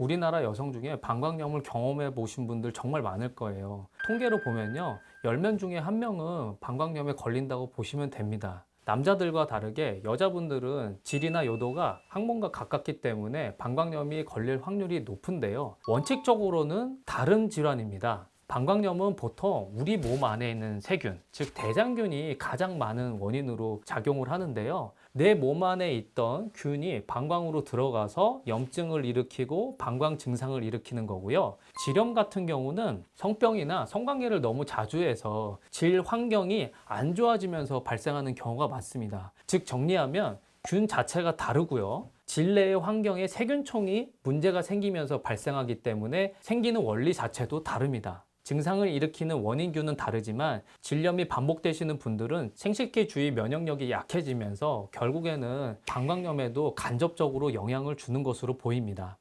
우리나라 여성 중에 방광염을 경험해 보신 분들 정말 많을 거예요. 통계로 보면요. 10명 중에 한명은 방광염에 걸린다고 보시면 됩니다. 남자들과 다르게 여자분들은 질이나 요도가 항문과 가깝기 때문에 방광염이 걸릴 확률이 높은데요. 원칙적으로는 다른 질환입니다. 방광염은 보통 우리 몸 안에 있는 세균, 즉 대장균이 가장 많은 원인으로 작용을 하는데요. 내 몸 안에 있던 균이 방광으로 들어가서 염증을 일으키고 방광 증상을 일으키는 거고요. 질염 같은 경우는 성병이나 성관계를 너무 자주 해서 질 환경이 안 좋아지면서 발생하는 경우가 많습니다. 즉 정리하면 균 자체가 다르고요. 질내의 환경에 세균총이 문제가 생기면서 발생하기 때문에 생기는 원리 자체도 다릅니다. 증상을 일으키는 원인균은 다르지만 질염이 반복되시는 분들은 생식기 주위 면역력이 약해지면서 결국에는 방광염에도 간접적으로 영향을 주는 것으로 보입니다.